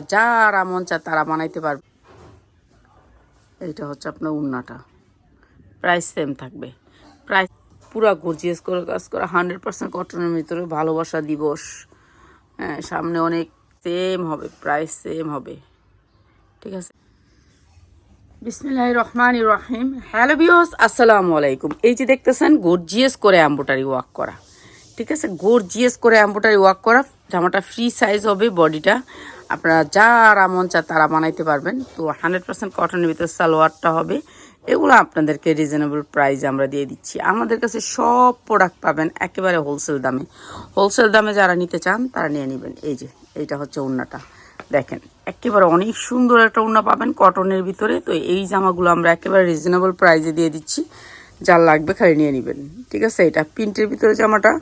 যারা মন চায় তারা বানাইতে পারবে। এইটা হচ্ছে আপনার উন্নাটা। প্রাইস সেম থাকবে। প্রাইস পুরা গর্জিয়াস করে কাজ করা হান্ড্রেড পার্সেন্ট কটনের ভিতরে ভালোবাসা দিবস। হ্যাঁ সামনে অনেক সেম হবে প্রাইস সেম হবে। ঠিক আছে? বিসমিল্লাহ রহমান রহিম। হ্যালো বিওস আসসালামু আলাইকুম। এই যে দেখতেছেন গর্জিয়াস করে অ্যাম্বোটারি ওয়াক করা। ঠিক আছে? গর্জিয়াস করে অ্যাম্বোটারি ওয়াক করা। জামাটা ফ্রি সাইজ হবে বডিটা আপনারা যারা মন চায় তারা বানাইতে পারবেন। তো হান্ড্রেড পার্সেন্ট কটনের ভিতরে সালোয়ারটা হবে। এগুলো আপনাদেরকে রিজনেবল প্রাইসে আমরা দিয়ে দিচ্ছি। আমাদের কাছে সব প্রোডাক্ট পাবেন একেবারে হোলসেল দামে। হোলসেল দামে যারা নিতে চান, তারা নিয়ে নেবেন। এই যে, এইটা হচ্ছে উন্নাটা দেখেন, একেবারে অনেক সুন্দর একটা উন্না পাবেন কটনের ভিতরে। তো এই জামাগুলো আমরা একেবারে রিজনেবল প্রাইসে দিয়ে দিচ্ছি। যার লাগবে খালি নিয়ে নেবেন। ঠিক আছে? এটা প্রিন্টের ভিতরে জামাটা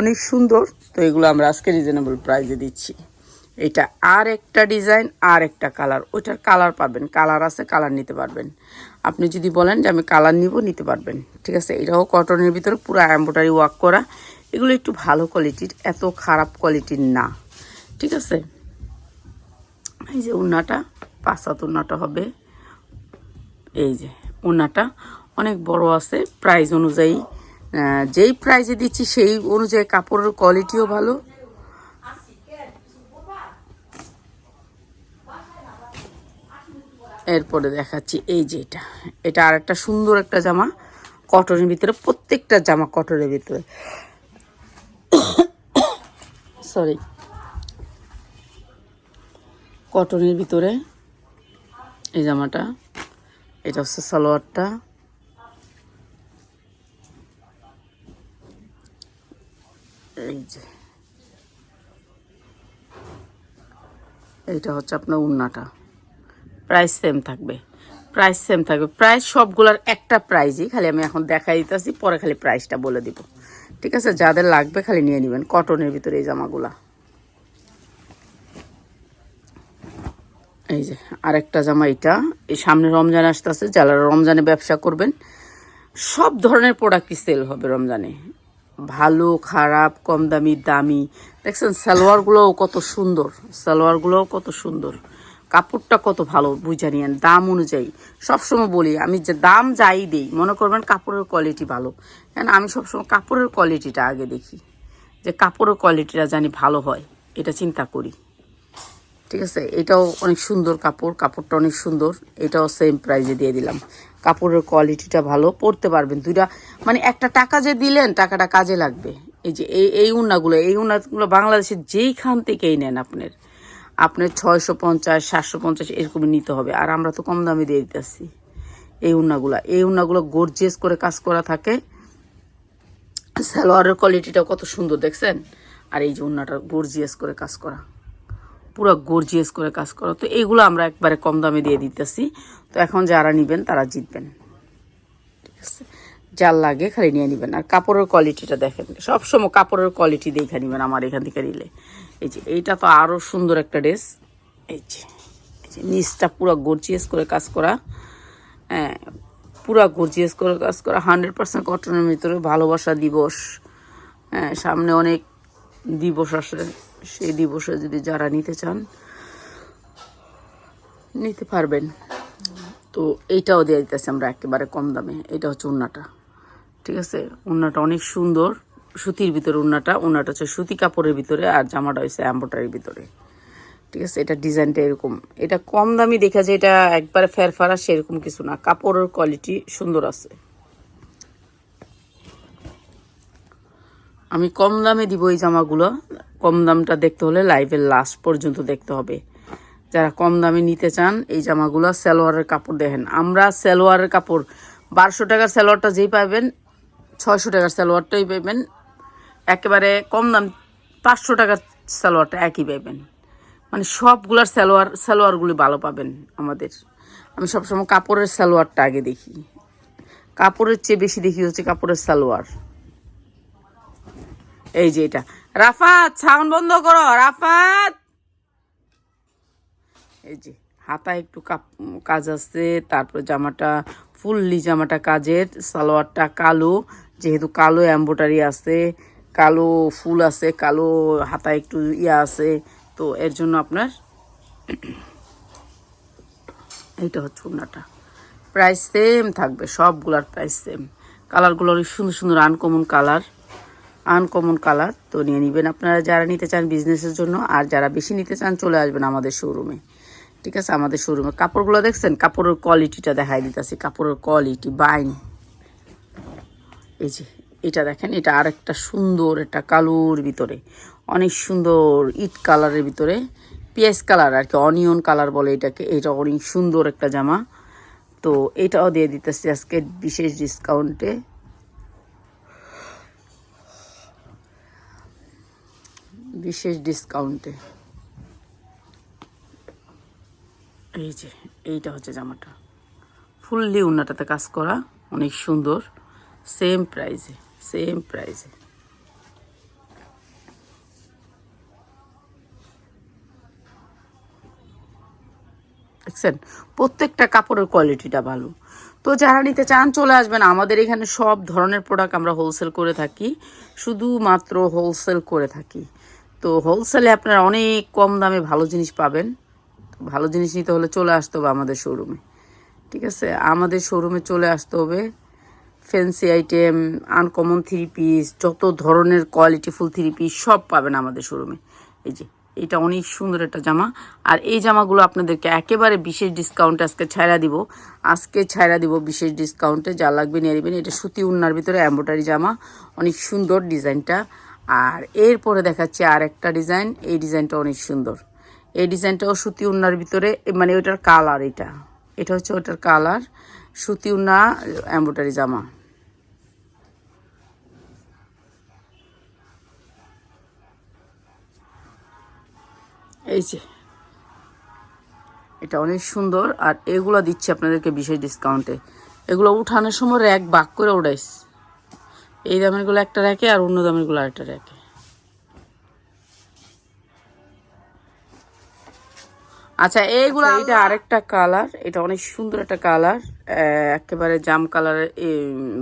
অনেক সুন্দর। তো এগুলো আমরা আজকে রিজনেবল প্রাইসে দিচ্ছি। এটা আর একটা ডিজাইন আর একটা কালার। ওইটার কালার পাবেন, কালার আছে, কালার নিতে পারবেন। আপনি যদি বলেন যে আমি কালার নিব, নিতে পারবেন। ঠিক আছে? এটাও কটনের ভিতরে পুরো এম্ব্রয়ডারি ওয়ার্ক করা। এগুলো একটু ভালো কোয়ালিটির, এত খারাপ কোয়ালিটির না। ঠিক আছে? এই যে উন্নাটা পাঁচাত উন্নাটা হবে। এই যে উন্নাটা অনেক বড় আছে প্রাইস অনুযায়ী। যেই প্রাইজে দিচ্ছি সেই অনুযায়ী কাপড়ের কোয়ালিটিও ভালো। এরপরে দেখাচ্ছি এই যে এটা। এটা আর একটা সুন্দর একটা জামা কটনের ভিতরে, প্রত্যেকটা জামা কটনের ভিতরে। সরি কটনের ভিতরে এই জামাটা, এটা হচ্ছে সালোয়ারটা। এই যে। এইটা হচ্ছে আপনার উন্নাটা। প্রাইস সেম থাকবে। প্রাইস সেম থাকবে। প্রাইস সবগুলোর একটা প্রাইজই খালি আমি এখন দেখাই দিতেছি, পরে খালি প্রাইসটা বলে দিব। ঠিক আছে? যাদের লাগবে খালি নিয়ে নেবেন কটনের ভিতরে এই জামাগুলা। এই যে আরেকটা জামা এটা। এই সামনে রমজান আসতেছে, যারা রমজানে ব্যবসা করবেন, সব ধরনের প্রোডাক্টই সেল হবে রমজানে। ভালো, খারাপ, কম দামি দামি। দেখছেন, সালোয়ারগুলোও কত সুন্দর, সালোয়ারগুলোও কত সুন্দর। কাপড়টা কত ভালো, বুঝে নিয়েন দাম অনুযায়ী। সবসময় বলি, আমি যে দাম যাই দিই, মনে করবেন কাপড়ের কোয়ালিটি ভালো। কেন, আমি সবসময় কাপড়ের কোয়ালিটিটা আগে দেখি, যে কাপড়ের কোয়ালিটিটা জানি ভালো হয়, এটা চিন্তা করি। ঠিক আছে? এটাও অনেক সুন্দর কাপড়, কাপড়টা অনেক সুন্দর, এটাও সেম প্রাইজে দিয়ে দিলাম। কাপড়ের কোয়ালিটিটা ভালো পরতে পারবেন। দুইটা মানে একটা টাকা যে দিলেন, টাকাটা কাজে লাগবে। এই যে, এই এই উন্নাগুলো এই উন্নাগুলো বাংলাদেশের যেইখান থেকেই নেন আপনার আপনার ছয়শো পঞ্চাশ, সাতশো পঞ্চাশ এরকমই নিতে হবে। আর আমরা তো কম দামে দিয়ে দিতেছি এই উন্নাগুলা। এই উন্নাগুলো গর্জিয়াস করে কাজ করা থাকে। সালোয়ারের কোয়ালিটিটা কত সুন্দর, দেখছেন? আর এই যে উন্নাটা গর্জিয়াস করে কাজ করা। পুরো গর্জিয়াস করে কাজ করা। তো এইগুলো আমরা একবারে কম দামে দিয়ে দিতেছি। তো এখন যারা নেবেন তারা জিতবেন। ঠিক আছে? যার লাগে খালি নিয়ে নেবেন। আর কাপড়ের কোয়ালিটিটা দেখেন। সবসময় কাপড়ের কোয়ালিটি দেখে নেবেন আমার এখান থেকে নিলে। এই যে, এইটা তো আরও সুন্দর একটা ড্রেস। এই যে এই যে, নিচটা পুরো গর্জিয়াস করে কাজ করা। হ্যাঁ পুরা গর্জিয়াস করে কাজ করা। হান্ড্রেড পার্সেন্ট কটনের ভিতরে ভালোবাসা দিবস। হ্যাঁ সামনে অনেক দিবস আসে। সেই দিবসে যদি যারা নিতে চান, নিতে পারবেন। তো এইটাও দিয়ে দিতেছি আমরা একেবারে কম দামে। এটা হচ্ছে উন্নাটা ঠিক আছে? উন্নাটা অনেক সুন্দর। সুতির ভিতরে উন্নাটা উন্নাটা হচ্ছে সুতি কাপড়ের ভিতরে আর জামাটা হচ্ছে অ্যাম্বোটারির ভিতরে। ঠিক আছে, এটা ডিজাইনটা এরকম। এটা কম দামি দেখা যায় এটা একবারে ফেরফারা সেরকম কিছু না। কাপড়ের কোয়ালিটি সুন্দর আছে। আমি কম দামে দিব এই জামাগুলো। কম দামটা দেখতে হলে লাইভের লাস্ট পর্যন্ত দেখতে হবে। যারা কম দামে নিতে চান, এই জামাগুলো সালোয়ারের কাপড় দেখেন। আমরা সালোয়ারের কাপড়, বারোশো টাকার সালোয়ারটা যেই পাবেন, ছয়শো টাকার সালোয়ারটাই পাবেন। একেবারে কম দাম, পাঁচশো টাকার সালোয়ারটা একই পাবেন। মানে সবগুলার সালোয়ার, সালোয়ারগুলি ভালো পাবেন আমাদের। আমি সবসময় কাপড়ের সালোয়ারটা আগে দেখি। কাপড়ের চেয়ে বেশি দেখি হচ্ছে কাপড়ের সালোয়ার। এই যে এটা। রাফাত, সাউন্ড বন্ধ করো, রাফাত! এই যে হাতা একটু কাজ আছে, তারপর জামাটা, ফুললি জামাটা কাজের, সালোয়ারটা কালো, যেহেতু কালো এম্বোটারি আছে কালো ফুল আছে, কালো হাতা একটু ইয়া আছে, তো এর জন্য আপনার এইটা হচ্ছে উন্নাটা প্রাইস সেম থাকবে, সবগুলার প্রাইস সেম কালারগুলো অনেক সুন্দর সুন্দর আনকমন কালার আনকমন কালার তো নিয়ে নেবেন। আপনারা যারা নিতে চান বিজনেসের জন্য, আর যারা বেশি নিতে চান, চলে আসবেন আমাদের শোরুমে ঠিক আছে? আমাদের শোরুমে কাপড়গুলো দেখছেন? কাপড়ের কোয়ালিটিটা দেখাই দিতেছি। কাপড়ের কোয়ালিটি বাইন এই যে এটা দেখেন, এটা আরেকটা সুন্দর, একটা কালোর ভিতরে, অনেক সুন্দর ইট কালারের ভিতরে পিএস কালার আর কি, অনিয়ন কালার বলে এটাকে, এটা অনেক সুন্দর একটা জামা। তো এটাও দিয়ে দিতেছি আজকে বিশেষ ডিসকাউন্টে বিশেষ ডিসকাউন্টে এই যে, এইটা হচ্ছে জামাটা। ফুললি উন্নাটাতে কাজ করা, অনেক সুন্দর সেম প্রাইজে সেম প্রাইজে দেখছেন? প্রত্যেকটা কাপড়ের কোয়ালিটিটা ভালো। তো যারা নিতে চান, চলে আসবেন। আমাদের এখানে সব ধরনের প্রোডাক্ট আমরা হোলসেল করে থাকি। শুধুমাত্র হোলসেল করে থাকি। তো হোলসেলে আপনারা অনেক কম দামে ভালো জিনিস পাবেন। ভালো জিনিস নিতে হলে চলে আসতে হবে আমাদের শোরুমে ঠিক আছে? আমাদের শোরুমে চলে আসতে হবে fancy item, uncommon three piece যত ধরনের কোয়ালিটিফুল থ্রি পিস সব পাবেন আমাদের শোরুমে এই যে, এটা অনেক সুন্দর একটা জামা। আর এই জামাগুলো আপনাদেরকে একেবারে বিশেষ ডিসকাউন্টে আজকে ছাড়া দিব। আজকে ছাড়া দিব বিশেষ ডিসকাউন্টে যা লাগবে নিয়ে নেবেন। এটা সুতি উন্নার ভিতরে এম্ব্রয়ডারি জামা, অনেক সুন্দর ডিজাইনটা। আর এরপরে দেখাচ্ছি আর একটা ডিজাইন, এই ডিজাইনটা অনেক সুন্দর। এই ডিজাইনটাও সুতি উন্নার ভিতরে মানে ওইটার কালার এটা। এটা হচ্ছে ওটার কালার সুতি উন্না এম্ব্রয়ডারি জামা। এই যে। এটা অনেক সুন্দর আর এগুলো দিচ্ছি আপনাদেরকে বিশেষ ডিসকাউন্টে এগুলো উঠানোর সময় র্যাক বাক করে উঠাইস এই দামেরগুলো একটা র্যাকে আর অন্য দামেরগুলো আরেকটা র্যাকে আচ্ছা এইগুলো এটা আরেকটা কালার এটা অনেক সুন্দর একটা কালার একেবারে জাম কালারের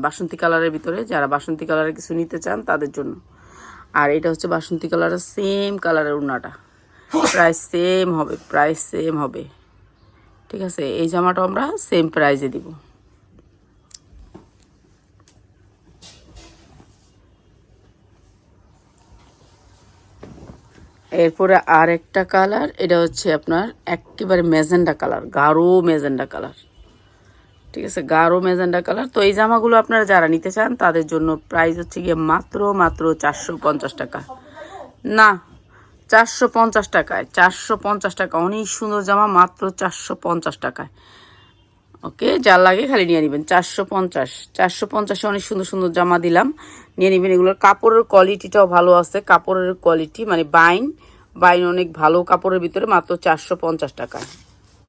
বাসন্তী কালারের ভিতরে। যারা বাসন্তী কালারের কিছু নিতে চান তাদের জন্য। আর এটা হচ্ছে বাসন্তী কালারের সেম কালারের উন্নাটা প্রাইস সেম হবে প্রাইস সেম হবে। ঠিক আছে, এই জামাটা আমরা সেম প্রাইসে দিব। এরপরে আর একটা কালার এটা হচ্ছে আপনার একেবারে মেজেন্ডা কালার গাঢ় মেজেন্ডা কালার ঠিক আছে, গাঢ় মেজেন্ডা কালার তো এই জামাগুলো আপনারা যারা নিতে চান, তাদের জন্য প্রাইস হচ্ছে গিয়ে মাত্র মাত্র চারশো পঞ্চাশ টাকা। না চারশো পঞ্চাশ টাকায়, চারশো পঞ্চাশ টাকা, অনেক সুন্দর জামা, মাত্র চারশো পঞ্চাশ টাকায়। ওকে, যার লাগে খালি নিয়ে নেবেন, চারশো পঞ্চাশ। চারশো পঞ্চাশে অনেক সুন্দর সুন্দর জামা দিলাম, নিয়ে নেবেন এগুলোর। কাপড়ের কোয়ালিটিটাও ভালো আছে, কাপড়ের কোয়ালিটি মানে বাইন বাইন অনেক ভালো কাপড়ের ভিতরে, মাত্র চারশো পঞ্চাশ টাকা